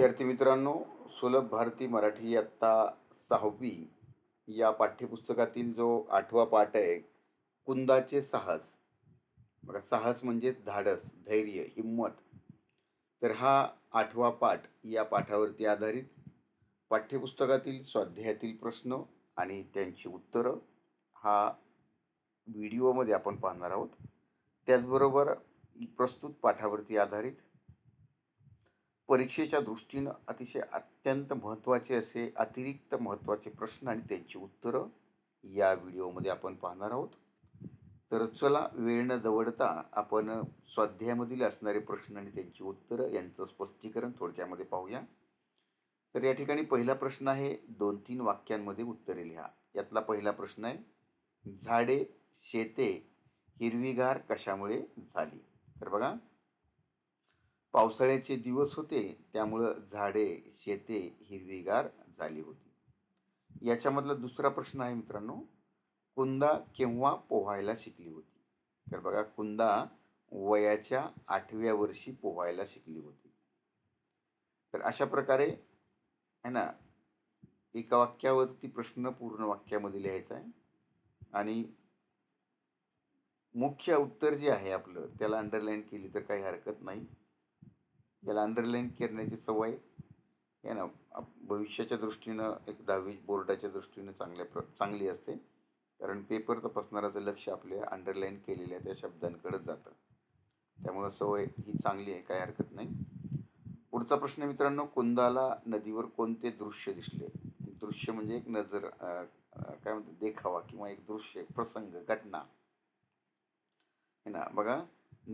विद्यार्थी मित्रांनो सुलभ भारती मराठी इयत्ता सहावी या पाठ्यपुस्तकातील जो आठवा पाठ आहे कुंदाचे साहस. बघा साहस म्हणजे धाडस धैर्य हिंमत. तर हा आठवा पाठ या पाठावरती आधारित पाठ्यपुस्तकातील स्वाध्यायातील प्रश्न आणि त्यांची उत्तरं हा व्हिडिओमध्ये आपण पाहणार आहोत. त्याचबरोबर प्रस्तुत पाठावरती आधारित परीक्षेच्या दृष्टीनं अतिशय अत्यंत महत्त्वाचे असे अतिरिक्त महत्त्वाचे प्रश्न आणि त्यांची उत्तरं या व्हिडिओमध्ये आपण पाहणार आहोत. तर चला वेळ न दवडता आपण स्वाध्यायामधील असणारे प्रश्न आणि त्यांची उत्तरं यांचं स्पष्टीकरण थोडक्यामध्ये पाहूया. तर या ठिकाणी पहिला प्रश्न आहे दोन तीन वाक्यांमध्ये उत्तरे लिहा. यातला पहिला प्रश्न आहे झाडे शेते हिरवीगार कशामुळे झाली? तर बघा पावसाळ्याचे दिवस होते त्यामुळं झाडे शेते हिरवीगार झाली होती. याच्यामधला दुसरा प्रश्न आहे मित्रांनो कुंदा केव्हा पोहायला शिकली होती? तर बघा कुंदा वयाच्या आठव्या वर्षी पोहायला शिकली होती. तर अशा प्रकारे आहे ना एका वाक्यावरती प्रश्न पूर्ण वाक्यामध्ये लिहायचा आहे. आणि मुख्य उत्तर जे आहे आपलं त्याला अंडरलाईन केली तर काही हरकत नाही. ज्याला अंडरलाईन करण्याची सवय आहे ना भविष्याच्या दृष्टीनं एक दहावी बोर्डाच्या दृष्टीनं चांगल्या प्र चांगली असते. कारण पेपर तपासणाराचं लक्ष आपल्या अंडरलाईन केलेल्या त्या शब्दांकडेच जातं. त्यामुळं सवय ही चांगली आहे काय हरकत नाही. पुढचा प्रश्न मित्रांनो कुंदाला नदीवर कोणते दृश्य दिसले? दृश्य म्हणजे एक नजर काय म्हणतात देखावा किंवा एक दृश्य प्रसंग घटना. हे ना बघा.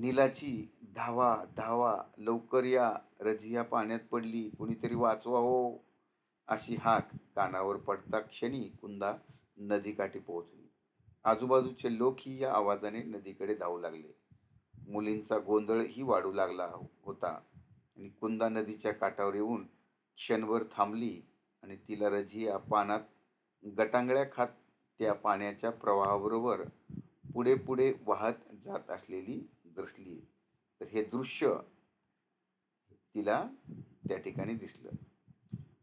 नीलाची धावा धावा लवकर या रजिया पाण्यात पडली कुणीतरी वाचवा हो अशी हाक कानावर पडता क्षणी कुंदा नदीकाठी पोहोचली. आजूबाजूचे लोकही या आवाजाने नदीकडे धावू लागले. मुलींचा गोंधळही वाढू लागला हो, होता. आणि कुंदा नदीच्या काठावर येऊन क्षणभर थांबली आणि तिला रजिया पानात गटांगळ्या खात त्या पाण्याच्या प्रवाहाबरोबर पुढे पुढे वाहत जात असलेली दिसली तर हे दृश्य तिला त्या ठिकाणी दिसलं.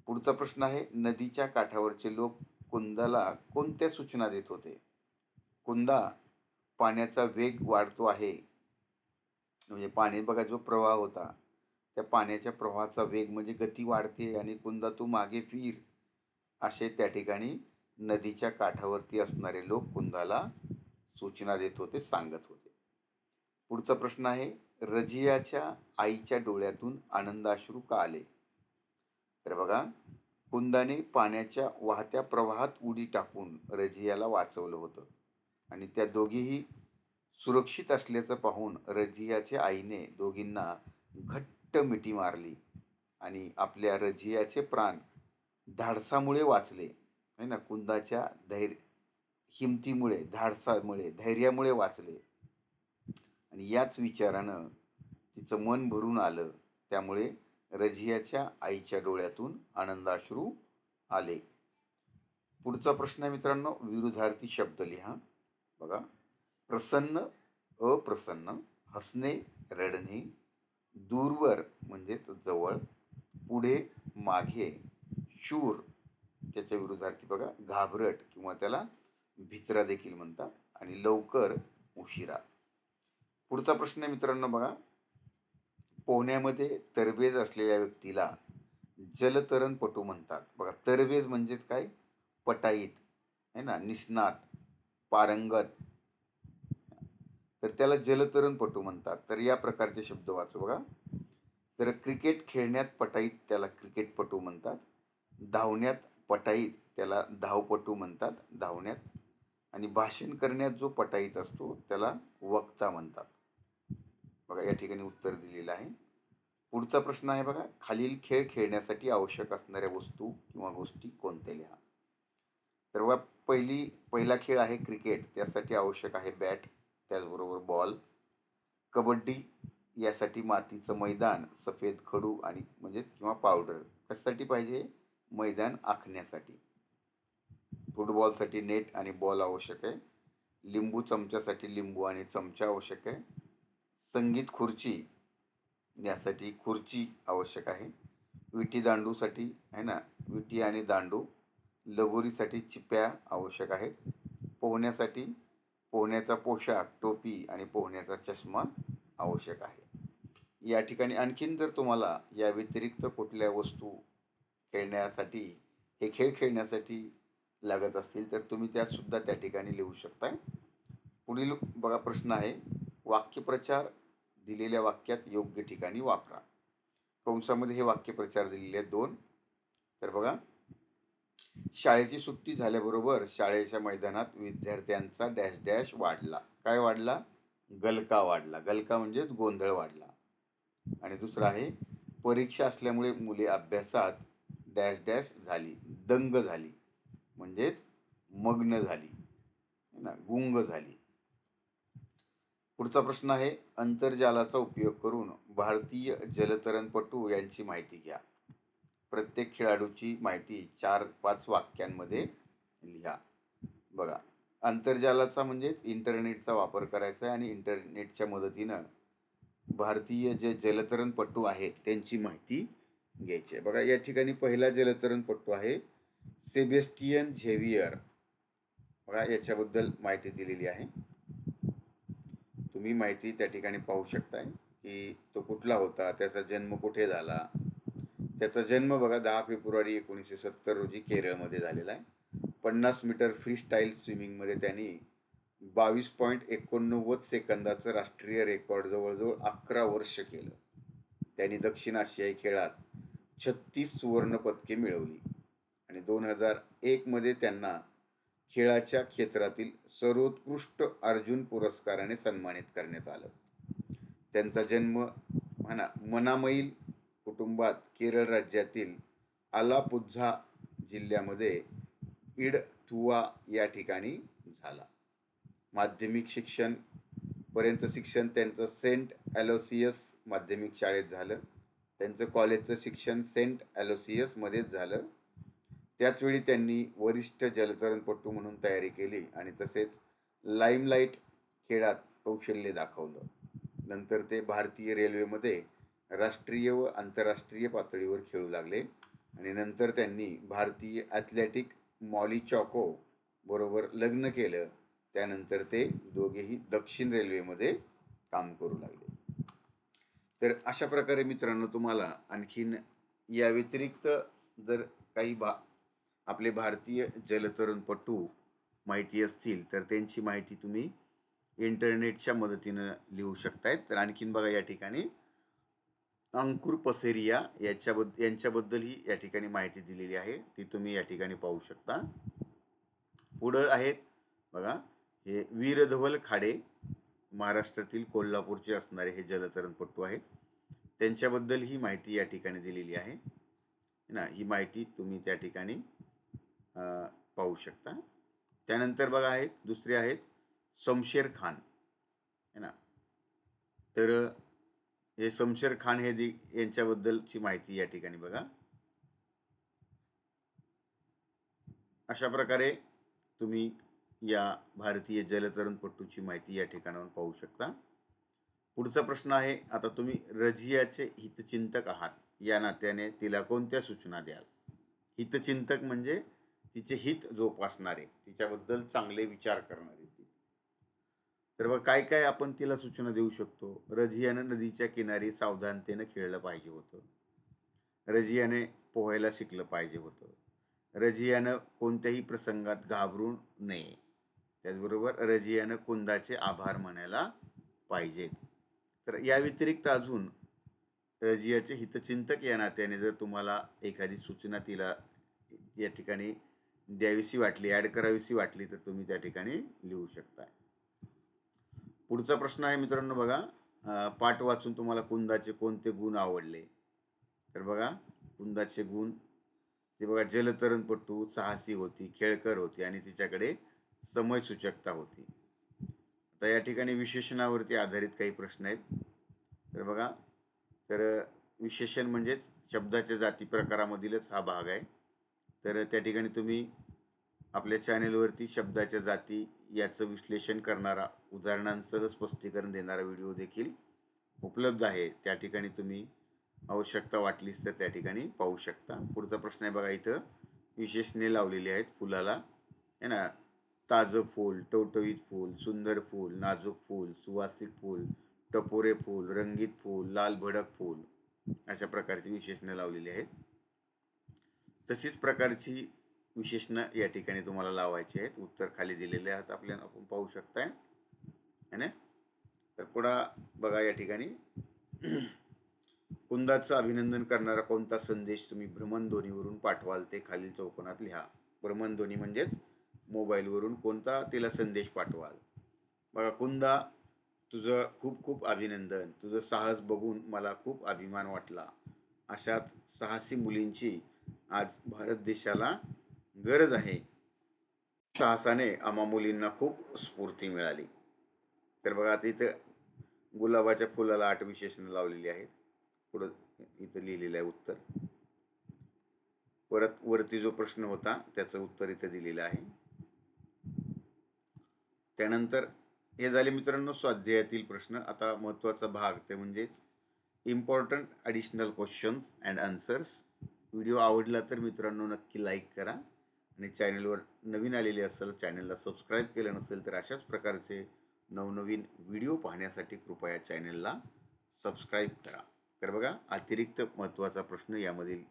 पुढचा प्रश्न आहे नदीच्या काठावरचे लोक कुंदाला कोणत्या सूचना देत होते? कुंदा पाण्याचा वेग वाढतो आहे. म्हणजे पाणी बघा जो प्रवाह होता त्या पाण्याच्या प्रवाहाचा वेग म्हणजे गती वाढते आणि कुंदा तू मागे फिर असे त्या ठिकाणी नदीच्या काठावरती असणारे लोक कुंदाला सूचना देत होते सांगत होते. पुढचा प्रश्न आहे रजियाच्या आईच्या डोळ्यातून आनंदाश्रू का आले? तर बघा कुंदाने पाण्याच्या वाहत्या प्रवाहात उडी टाकून रजियाला वाचवलं होतं. आणि त्या दोघीही सुरक्षित असल्याचं पाहून रजियाच्या आईने दोघींना घट्ट मिठी मारली आणि आपल्या रजियाचे प्राण धाडसामुळे वाचले. आहे ना? कुंदाच्या धैर्य हिमतीमुळे धाडसामुळे धैर्यामुळे वाचले. आणि याच विचारानं तिचं मन भरून आलं. त्यामुळे रजियाच्या आईच्या डोळ्यातून आनंदाश्रू आले. पुढचा प्रश्न मित्रांनो विरुद्धार्थी शब्द लिहा. बघा. प्रसन्न अप्रसन्न हसणे रडणे दूरवर म्हणजेच जवळ पुढे मागे शूर त्याच्या विरुद्धार्थी बघा. घाबरट किंवा त्याला भित्रा देखील म्हणतात. आणि लवकर उशिरा. पुढचा प्रश्न मित्रांनो बघा. पोहण्यामध्ये तरबेज असलेल्या व्यक्तीला जलतरणपटू म्हणतात. बघा तरबेज म्हणजेच काय? पटाईत आहे ना? निष्णात पारंगत. तर त्याला जलतरणपटू म्हणतात. तर या प्रकारचे शब्द वाचू बघा. तर क्रिकेट खेळण्यात पटाईत त्याला क्रिकेटपटू म्हणतात. धावण्यात पटाईत त्याला धावपटू म्हणतात. धावण्यात. आणि भाषण करण्यात जो पटाईत असतो त्याला वक्ता म्हणतात. बघा या ठिकाणी उत्तर दिलेलं आहे. पुढचा प्रश्न आहे बघा खालील खेळ खेळण्यासाठी आवश्यक असणाऱ्या वस्तू किंवा गोष्टी कोणत्या लिहा? तर बघा पहिली पहिला खेळ आहे क्रिकेट. त्यासाठी आवश्यक आहे बॅट त्याचबरोबर बॉल. कबड्डी यासाठी मातीचं मैदान सफेद खडू आणि म्हणजेच किंवा पावडर. कशासाठी पाहिजे? मैदान आखण्यासाठी. फुटबॉलसाठी नेट आणि बॉल आवश्यक आहे. लिंबू चमच्यासाठी लिंबू आणि चमचा आवश्यक आहे. संगीत खुर्ची यासाठी खुर्ची आवश्यक आहे. विटी दांडूसाठी आहे ना? विटी आणि दांडू लगोरीसाठी चिप्या आवश्यक आहेत. पोहण्यासाठी पोहण्याचा पोशाख टोपी आणि पोहण्याचा चष्मा आवश्यक आहे. या ठिकाणी आणखीन जर तुम्हाला या व्यतिरिक्त कुठल्या वस्तू खेळण्यासाठी हे खेळ खेळण्यासाठी लागत असतील तर तुम्ही त्यासुद्धा त्या ठिकाणी लिहू शकताय. पुढील बघा प्रश्न आहे. वाक्यप्रचार दिलेल्या वाक्यात योग्य ठिकाणी वापरा. कंसामध्ये हे वाक्यप्रचार दिलेले आहेत दोन. तर बघा. शाळेची सुट्टी झाल्याबरोबर शाळेच्या मैदानात विद्यार्थ्यांचा डॅश डॅश वाढला. काय वाढला? गलका वाढला. गलका म्हणजेच गोंधळ वाढला. आणि दुसरं आहे परीक्षा असल्यामुळे मुले अभ्यासात डॅश डॅश झाली. दंग झाली. म्हणजेच मग्न झाली. ना? गुंग झाली. पुढचा प्रश्न आहे अंतर्जालाचा उपयोग करून भारतीय जलतरणपटू यांची माहिती घ्या. प्रत्येक खेळाडूची माहिती चार पाच वाक्यांमध्ये लिहा. बघा आंतरजालाचा म्हणजेच इंटरनेटचा वापर करायचा आहे आणि इंटरनेटच्या मदतीनं भारतीय जे जलतरणपटू आहेत त्यांची माहिती घ्यायची आहे. बघा या ठिकाणी पहिला जलतरणपटू आहे सेबेस्टियन झेवियर. बघा याच्याबद्दल माहिती दिलेली आहे. तुम्ही माहिती त्या ठिकाणी पाहू शकताय की तो कुठला होता त्याचा जन्म कुठे झाला? त्याचा जन्म बघा दहा फेब्रुवारी एकोणीसशे सत्तर रोजी केरळमध्ये झालेला आहे. पन्नास मीटर फ्री स्टाईल स्विमिंगमध्ये त्यांनी बावीस पॉईंट एकोणनव्वद सेकंदाचं राष्ट्रीय रेकॉर्ड जवळजवळ अकरा वर्ष केलं. त्यांनी दक्षिण आशियाई खेळात छत्तीस सुवर्णपदके मिळवली. आणि दोन हजार एकमध्ये त्यांना खेळाच्या क्षेत्रातील सर्वोत्कृष्ट अर्जुन पुरस्काराने सन्मानित करण्यात आलं. त्यांचा जन्म म्हणा मनामैल कुटुंबात केरळ राज्यातील आलापुझा जिल्ह्यामध्ये इडथुवा या ठिकाणी झाला. माध्यमिक शिक्षण पर्यंत शिक्षण त्यांचं सेंट ॲलोसियस माध्यमिक शाळेत झालं. त्यांचं कॉलेजचं शिक्षण सेंट ॲलोसियसमध्येच झालं. त्याचवेळी त्यांनी वरिष्ठ जलतरणपटू म्हणून तयारी केली आणि तसेच लाईमलाईट खेळात कौशल्य दाखवलं. नंतर ते भारतीय रेल्वेमध्ये राष्ट्रीय व आंतरराष्ट्रीय पातळीवर खेळू लागले आणि नंतर त्यांनी भारतीय ॲथलेटिक मॉली चॉको बरोबर लग्न केलं. त्यानंतर ते दोघेही दक्षिण रेल्वेमध्ये काम करू लागले. तर अशा प्रकारे मित्रांनो तुम्हाला आणखीन या व्यतिरिक्त जर काही भा आपले भारतीय जलतरणपटू माहिती असतील तर त्यांची माहिती तुम्ही इंटरनेटच्या मदतीनं लिहू शकतायत. तर आणखीन बघा या ठिकाणी अंकुर पसेरिया याच्याबद्द यांच्याबद्दलही या ठिकाणी माहिती दिलेली आहे. ती तुम्ही या ठिकाणी पाहू शकता. पुढं आहेत बघा हे वीरधवल खाडे महाराष्ट्रातील कोल्हापूरचे असणारे हे जलतरणपटू आहेत. त्यांच्याबद्दल ही माहिती या ठिकाणी दिलेली आहे. ना ही माहिती तुम्ही त्या ठिकाणी पाहू शकता. त्यानंतर बघा आहेत दुसरे आहेत शमशेर खान. है ना? तर हे शमशेर खान हे जी यांच्याबद्दलची माहिती या ठिकाणी बघा. अशा प्रकारे तुम्ही या भारतीय जलतरणपट्टूची माहिती या ठिकाणावर पाहू शकता. पुढचा प्रश्न आहे आता तुम्ही रझियाचे हितचिंतक आहात. या नात्याने तिला कोणत्या सूचना द्याल? हितचिंतक म्हणजे तिचे हित जोपासणारे तिच्याबद्दल चांगले विचार करणारे ती. तर मग काय काय आपण तिला सूचना देऊ शकतो? रझियानं नदीच्या किनारी सावधानतेनं खेळलं पाहिजे होतं. रझियाने पोहायला शिकलं पाहिजे होतं. रझियानं कोणत्याही प्रसंगात घाबरून नये. त्याचबरोबर रझियानं कुंदाचे आभार म्हणायला पाहिजेत. तर या व्यतिरिक्त अजून रजियाचे हितचिंतक या नात्याने जर तुम्हाला एखादी सूचना तिला या ठिकाणी द्यावीशी वाटली ॲड करावीशी वाटली तर तुम्ही त्या ठिकाणी लिहू शकता पुढचा प्रश्न आहे मित्रांनो बघा. पाठ वाचून तुम्हाला कुंदाचे कोणते गुण आवडले? तर बघा कुंदाचे गुण. ते बघा जलतरणपटू साहसी होती खेळकर होती आणि तिच्याकडे समयसूचकता होती. आता या ठिकाणी विशेषणावरती आधारित काही प्रश्न आहेत. तर बघा तर विशेषण म्हणजेच शब्दाच्या जाती प्रकारामधीलच हा भाग आहे. तर त्या ठिकाणी तुम्ही आपल्या चॅनेलवरती शब्दाच्या जाती याचं विश्लेषण करणारा उदाहरणांसह स्पष्टीकरण देणारा व्हिडिओ देखील उपलब्ध आहे. त्या ठिकाणी तुम्ही आवश्यकता वाटलीच तर त्या ठिकाणी पाहू शकता. पुढचा प्रश्न आहे बघा इथं. विशेषणे लावलेली आहेत फुलाला. आहे ना? ताजं फूल टवटवीत फूल सुंदर फूल नाजूक फूल सुवासिक फूल टपोरे फूल रंगीत फूल लाल भडक फूल अशा प्रकारची विशेषणं लावलेली आहेत. तशीच प्रकारची विशेषणं या ठिकाणी तुम्हाला लावायची आहेत. उत्तर खाली दिलेले आहेत आपल्याला आपण पाहू शकताय. है ना? तर पुढा बघा या ठिकाणी. कुंदाचं अभिनंदन करणारा कोणता संदेश तुम्ही भ्रमणध्वनीवरून पाठवाल ते खालील चौकोनात लिहा. भ्रमणध्वनी म्हणजेच मोबाईलवरून कोणता तिला संदेश पाठवाल. बघा कुंदा तुझं खूप खूप अभिनंदन. तुझं साहस बघून मला खूप अभिमान वाटला. अशाच साहसी मुलींची आज भारत देशाला गरज आहे. साहसाने आम्हा मुलींना खूप स्फूर्ती मिळाली. तर बघा आता इथं गुलाबाच्या फुलाला आठ विशेषणं लावलेली आहेत. पुढं इथं लिहिलेलं आहे उत्तर. परत वरती जो प्रश्न होता त्याचं उत्तर इथं दिलेलं आहे. त्यानंतर हे झाले मित्रांनो स्वाध्यायातील प्रश्न. आता महत्त्वाचा भाग ते म्हणजेच important additional questions and answers video आवडला तर मित्रांनो नक्की लाईक करा. आणि चॅनलवर नवीन आलेले असेल चॅनलला सबस्क्राईब केलं नसेल तर अशाच प्रकारचे नवनवीन व्हिडिओ पाहण्यासाठी कृपया चॅनलला सबस्क्राईब करा. तर बघा अतिरिक्त महत्त्वाचा प्रश्न यामधील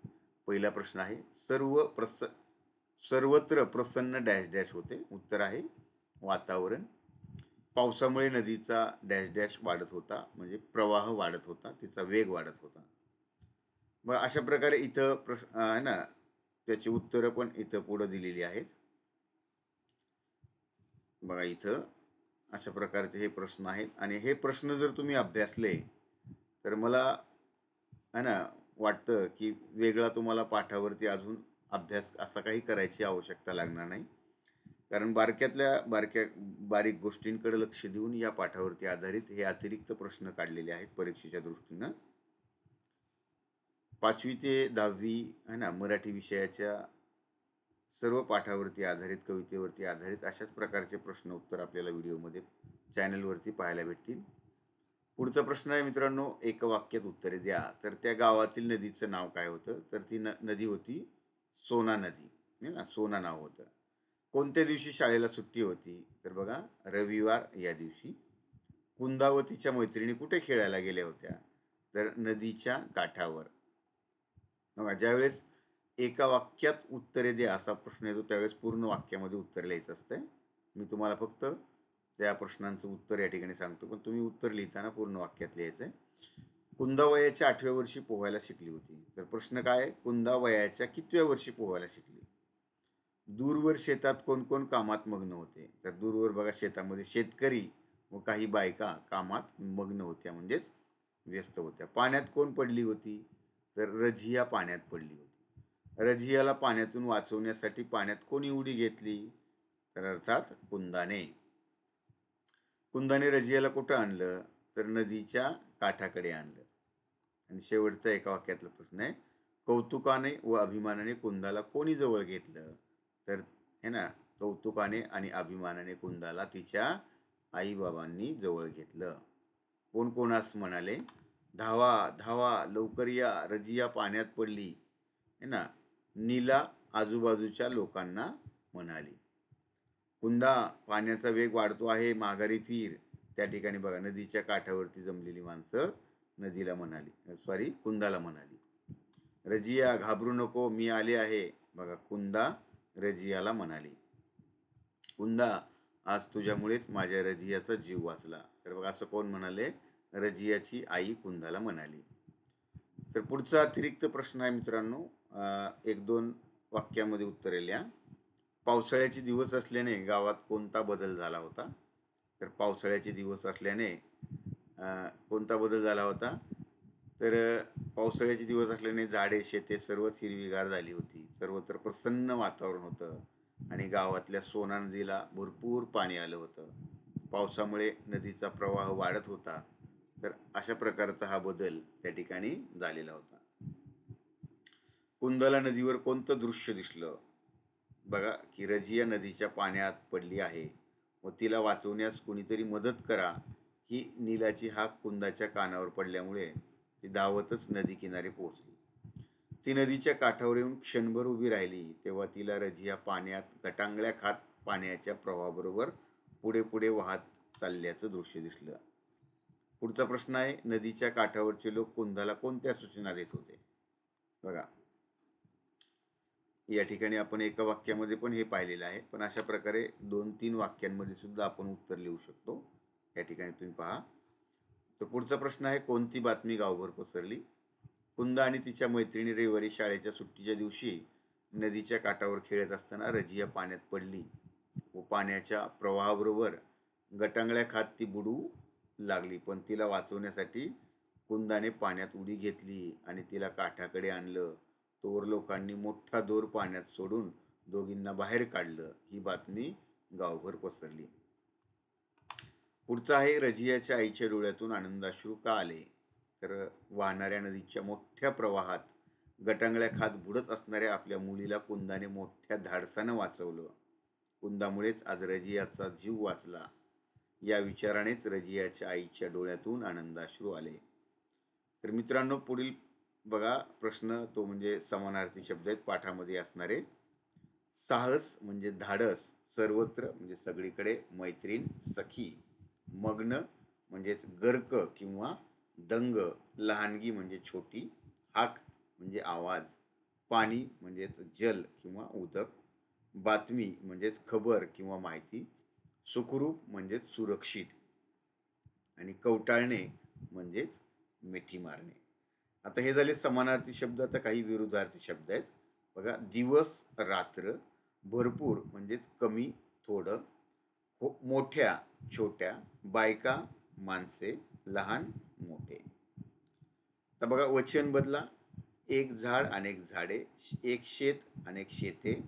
पहिला प्रश्न आहे. सर्व प्रस सर्वत्र प्रसन्न डॅश डॅश होते. उत्तर आहे वातावरण. पावसामुळे नदीचा डॅश डॅश वाढत होता. म्हणजे प्रवाह वाढत होता. तिचा वेग वाढत होता. मग अशा प्रकारे इथं प्रश्न आहे ना त्याची उत्तरं पण इथं पुढं दिलेली आहेत. बघा इथं अशा प्रकारचे हे प्रश्न आहेत. आणि हे प्रश्न जर तुम्ही अभ्यासले तर मला आहे ना वाटतं की वेगळा तुम्हाला पाठावरती अजून अभ्यास असा काही करायची आवश्यकता लागणार नाही. कारण बारक्यातल्या बारक्या बारीक गोष्टींकडे लक्ष देऊन या पाठावरती आधारित हे अतिरिक्त प्रश्न काढलेले आहेत परीक्षेच्या दृष्टीनं. पाचवी ते दहावी आहे ना मराठी विषयाच्या सर्व पाठावरती आधारित कवितेवरती आधारित अशाच प्रकारचे प्रश्न उत्तर आपल्याला व्हिडिओमध्ये चॅनलवरती पाहायला भेटतील. पुढचा प्रश्न आहे मित्रांनो एक वाक्यात उत्तरे द्या. तर त्या गावातील नदीचं नाव काय होतं? तर ती न नदी होती सोना नदी ना सोना नाव होतं. कोणत्या दिवशी शाळेला सुट्टी होती? तर बघा रविवार या दिवशी. कुंदावतीच्या मैत्रिणी कुठे खेळायला गेल्या होत्या? तर नदीच्या काठावर. बघा ज्यावेळेस एका वाक्यात उत्तरे द्या असा प्रश्न येतो त्यावेळेस पूर्ण वाक्यामध्ये उत्तर लिहायचं असतं मी तुम्हाला फक्त त्या प्रश्नांचं उत्तर या ठिकाणी सांगतो पण तुम्ही उत्तर लिहिताना पूर्ण वाक्यात लिहायचं आहे कुंदा वयाच्या आठव्या वर्षी पोहायला शिकली होती. तर प्रश्न काय? कुंदा वयाच्या कितव्या वर्षी पोहायला शिकली? दूरवर शेतात कोणकोण कामात मग्न होते? तर दूरवर बघा शेतामध्ये शेतकरी व काही बायका कामात मग्न होत्या म्हणजेच व्यस्त होत्या. पाण्यात कोण पडली होती? तर रझिया पाण्यात पडली होती. रझियाला पाण्यातून वाचवण्यासाठी पाण्यात कोणी उडी घेतली? तर अर्थात कुंदाने. कुंदाने रजियाला कुठं आणलं? तर नदीच्या काठाकडे आणलं. आणि शेवटचा एका वाक्यातला प्रश्न आहे. कौतुकाने व अभिमानाने कुंदाला कोणी जवळ घेतलं? तर हे ना कौतुकाने आणि अभिमानाने कुंदाला तिच्या आईबाबांनी जवळ घेतलं. कोण कोणास म्हणाले? धावा धावा लवकर या रजिया पाण्यात पडली है ना? नीला आजूबाजूच्या लोकांना म्हणाली. कुंदा पाण्याचा वेग वाढतो आहे माघारी फिर. त्या ठिकाणी बघा नदीच्या काठावरती जमलेली माणसं नदीला म्हणाली. सॉरी कुंदाला म्हणाली. रजिया घाबरू नको मी आले आहे. बघा कुंदा रजियाला म्हणाली. कुंदा आज तुझ्यामुळेच माझ्या रजियाचा जीव वाचला. तर बघा असं कोण म्हणाले? रजियाची आई कुंदाला म्हणाली. तर पुढचा अतिरिक्त प्रश्न आहे मित्रांनो एक दोन वाक्यामध्ये उत्तरे लिहा पावसाळ्याचे दिवस असल्याने गावात कोणता बदल झाला होता? तर पावसाळ्याचे दिवस असल्याने कोणता बदल झाला होता? तर पावसाळ्याचे दिवस असल्याने झाडे शेते सर्वच हिरवीगार झाली होती. सर्वत्र प्रसन्न वातावरण होतं आणि गावातल्या सोना नदीला भरपूर पाणी आलं होतं. पावसामुळे नदीचा प्रवाह वाढत होता. तर अशा प्रकारचा हा बदल त्या ठिकाणी झालेला होता. कुंदला नदीवर कोणतं दृश्य दिसलं? बघा की रजिया नदीच्या पाण्यात पडली आहे. व तिला वाचवण्यास कोणीतरी मदत करा. ही नीलाची हाक कुंदाच्या कानावर पडल्यामुळे ती धावतच नदी किनारी पोहोचली. ती नदीच्या काठावर येऊन क्षणभर उभी राहिली. तेव्हा तिला रजिया पाण्यात गटांगळ्या खात पाण्याच्या प्रवाहाबरोबर पुढे पुढे वाहत चालल्याचं दृश्य दिसलं. पुढचा प्रश्न आहे नदीच्या काठावरचे लोक कुंदाला कोणत्या सूचना देत होते? बघा. या ठिकाणी आपण एका वाक्यामध्ये पण हे पाहिलेलं आहे पण अशा प्रकारे दोन तीन वाक्यांमध्ये सुद्धा आपण उत्तर लिहू शकतो. या ठिकाणी तुम्ही पहा. तर पुढचा प्रश्न आहे कोणती बातमी गावभर पसरली? कुंदा आणि तिच्या मैत्रिणी रविवारी शाळेच्या सुट्टीच्या दिवशी नदीच्या काठावर खेळत असताना रजिया पाण्यात पडली. व पाण्याच्या प्रवाहाबरोबर गटांगळ्या खात ती बुडू लागली. पण तिला वाचवण्यासाठी कुंदाने पाण्यात उडी घेतली आणि तिला काठाकडे आणलं. तोर लोकांनी मोठा दोर पाण्यात सोडून दोघींना बाहेर काढलं. ही बातमी गावभर पसरली. पुढचं आहे रजियाच्या आईच्या डोळ्यातून आनंदाश्रू का आले? तर वाहणाऱ्या नदीच्या मोठ्या प्रवाहात गटांगळ्या खात बुडत असणाऱ्या आपल्या मुलीला कुंदाने मोठ्या धाडसानं वाचवलं. कुंदामुळेच आज रजियाचा जीव वाचला. या विचारानेच रजियाच्या आईच्या डोळ्यातून आनंदाश्रू आले. तर मित्रांनो पुढील बघा प्रश्न तो म्हणजे समानार्थी शब्द आहेत पाठामध्ये असणारे. साहस म्हणजे धाडस सर्वत्र म्हणजे सगळीकडे मैत्रीण सखी. मग्न म्हणजेच गर्क किंवा दंग लहानगी म्हणजे छोटी. हाक म्हणजे आवाज. पाणी म्हणजेच जल किंवा उदक. बातमी म्हणजेच खबर किंवा माहिती. सुखरूप म्हणजेच सुरक्षित. आणि कवटाळणे म्हणजेच मिठी मारणे. आता हे झाले समानार्थी शब्द आता काही विरुद्धार्थी शब्द आहेत. बघा दिवस रात्र भरपूर म्हणजेच कमी थोडं हो मोठ्या छोट्या बायका माणसे लहान मोठे. तर बघा वचन बदला. एक झाड अनेक झाडे एक शेत अनेक शेते.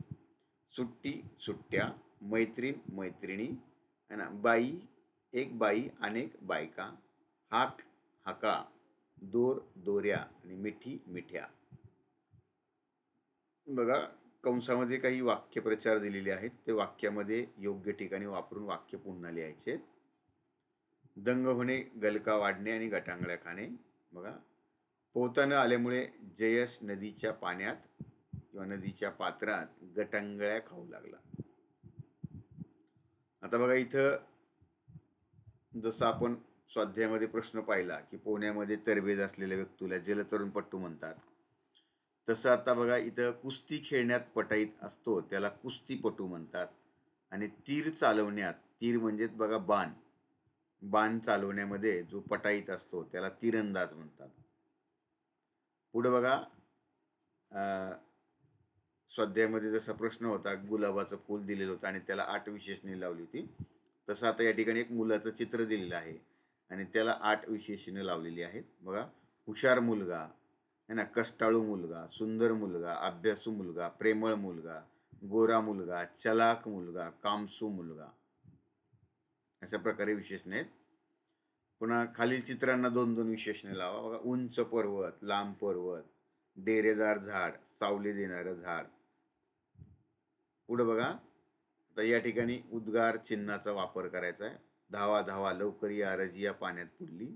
सुट्टी सुट्ट्या मैत्रीण मैत्रिणी है ना? बाई एक बाई अनेक बायका. हाक हाका. दोर दोऱ्या. आणि मिठी मिठ्या. बघा कंसामध्ये काही वाक्यप्रचार दिलेले आहेत. ते वाक्यामध्ये योग्य ठिकाणी वापरून वाक्य पुन्हा लिहायचे. दंग होणे गलका वाढणे आणि गटांगळ्या खाणे. बघा. पोहताना आल्यामुळे जयश नदीच्या पाण्यात किंवा नदीच्या पात्रात गटांगळ्या खाऊ लागला. आता बघा इथं जसं आपण स्वाध्यायामध्ये प्रश्न पाहिला की पोहण्यामध्ये तरबेज असलेल्या व्यक्तीला जलतरणपट्टू म्हणतात. तसं आता बघा इथं कुस्ती खेळण्यात पटाईत असतो त्याला कुस्तीपटू म्हणतात. आणि तीर चालवण्यात तीर म्हणजेच बघा बाण. बाण चालवण्यामध्ये जो पटाईत असतो त्याला तीरंदाज म्हणतात. पुढं बघा स्वाध्यायामध्ये जसा प्रश्न होता गुलाबाचं फूल दिलेलं होतं आणि त्याला आठ विशेषणे लावली होती. तसं आता या ठिकाणी एक मुलाचं चित्र दिलेलं आहे आणि त्याला आठ विशेषणे लावलेली आहेत. बघा हुशार मुलगा है ना कष्टाळू मुलगा सुंदर मुलगा अभ्यासू मुलगा प्रेमळ मुलगा गोरा मुलगा चलाक मुलगा कामसू मुलगा. अशा प्रकारे विशेषणे आहेत. पुन्हा खालील चित्रांना दोन दोन विशेषणे लावा. बघा उंच पर्वत लांब पर्वत डेरेदार झाड सावली देणारं झाड. पुढं बघा. आता या ठिकाणी उद्गार चिन्हाचा वापर करायचा आहे. धावा धावा लवकर या रजिया पाण्यात पुडली.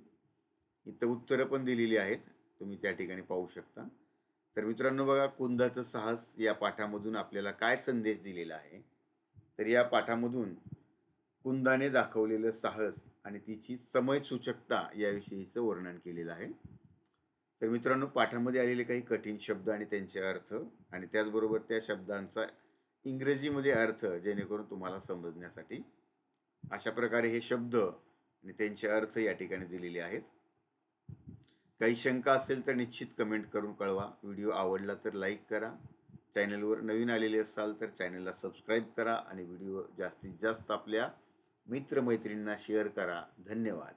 इथं उत्तरं पण दिलेली आहेत. तुम्ही त्या ठिकाणी पाहू शकता. तर मित्रांनो बघा कुंदाचं साहस या पाठामधून आपल्याला काय संदेश दिलेला आहे? तर या पाठामधून कुंदाने दाखवलेलं साहस आणि तिची समय सूचकता याविषयीचं वर्णन केलेलं आहे. तर मित्रांनो पाठामध्ये आलेले काही कठीण शब्द आणि त्यांचे अर्थ आणि त्याचबरोबर त्या शब्दांचा इंग्रजीमध्ये म्हणजे अर्थ जेणेकरून तुम्हाला समजण्यासाठी. अशा प्रकारे हे शब्द आणि त्यांचे अर्थ या ठिकाणी दिलेले आहेत. काही शंका असेल तर निश्चित कमेंट करून कळवा. व्हिडिओ आवडला तर लाईक करा. चॅनलवर नवीन आलेले असाल तर चॅनलला सबस्क्राईब करा आणि व्हिडिओ जास्तीत जास्त आपल्या मित्रमैत्रिणींना शेअर करा. धन्यवाद.